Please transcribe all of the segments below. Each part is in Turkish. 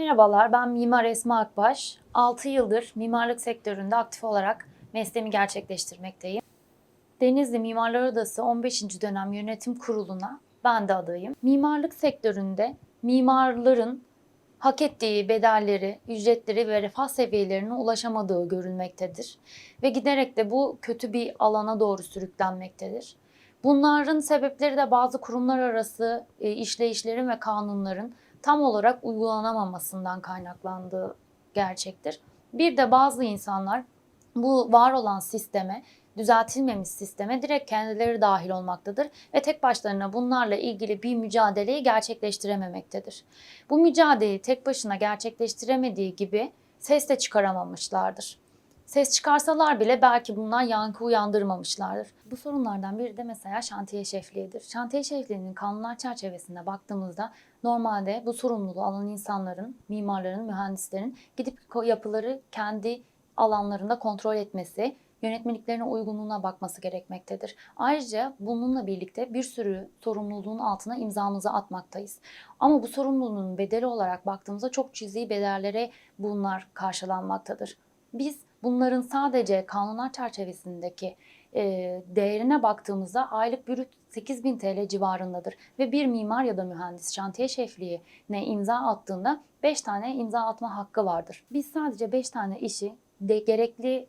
Merhabalar, ben Mimar Esma Akbaş. 6 yıldır mimarlık sektöründe aktif olarak mesleğimi gerçekleştirmekteyim. Denizli Mimarlar Odası 15. dönem yönetim kuruluna ben de adayım. Mimarlık sektöründe mimarların hak ettiği bedelleri, ücretleri ve refah seviyelerine ulaşamadığı görülmektedir. Ve giderek de bu kötü bir alana doğru sürüklenmektedir. Bunların sebepleri de bazı kurumlar arası e, işleyişlerin ve kanunların tam olarak uygulanamamasından kaynaklandığı gerçektir. Bir de bazı insanlar bu var olan sisteme, düzeltilmemiş sisteme direkt kendileri dahil olmaktadır ve tek başlarına bunlarla ilgili bir mücadeleyi gerçekleştirememektedir. Bu mücadeleyi tek başına gerçekleştiremediği gibi ses de çıkaramamışlardır. Ses çıkarsalar bile belki bunlar yankı uyandırmamışlardır. Bu sorunlardan biri de mesela şantiye şefliğidir. Şantiye şefliğinin kanunlar çerçevesinde baktığımızda normalde bu sorumluluğu alan insanların, mimarların, mühendislerin gidip yapıları kendi alanlarında kontrol etmesi, yönetmeliklerine uygunluğuna bakması gerekmektedir. Ayrıca bununla birlikte bir sürü sorumluluğun altına imzamızı atmaktayız. Ama bu sorumluluğun bedeli olarak baktığımızda çok cüzi bedellere bunlar karşılanmaktadır. Biz bunların sadece kanunlar çerçevesindeki e, değerine baktığımızda aylık brüt 8000 TL civarındadır. Ve bir mimar ya da mühendis şantiye şefliğine imza attığında 5 tane imza atma hakkı vardır. Biz sadece 5 tane işi de gerekli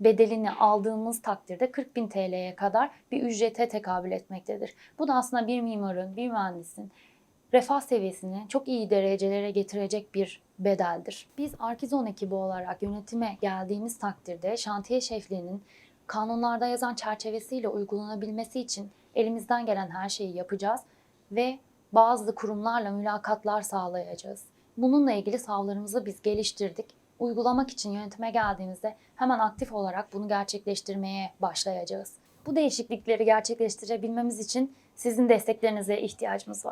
bedelini aldığımız takdirde 40 bin TL'ye kadar bir ücrete tekabül etmektedir. Bu da aslında bir mimarın, bir mühendisin refah seviyesini çok iyi derecelere getirecek bir bedeldir. Biz Arkizon ekibi olarak yönetime geldiğimiz takdirde şantiye şefliğinin kanunlarda yazan çerçevesiyle uygulanabilmesi için elimizden gelen her şeyi yapacağız ve bazı kurumlarla mülakatlar sağlayacağız. Bununla ilgili sahalarımızı biz geliştirdik. Uygulamak için yönetime geldiğimizde hemen aktif olarak bunu gerçekleştirmeye başlayacağız. Bu değişiklikleri gerçekleştirebilmemiz için sizin desteklerinize ihtiyacımız var.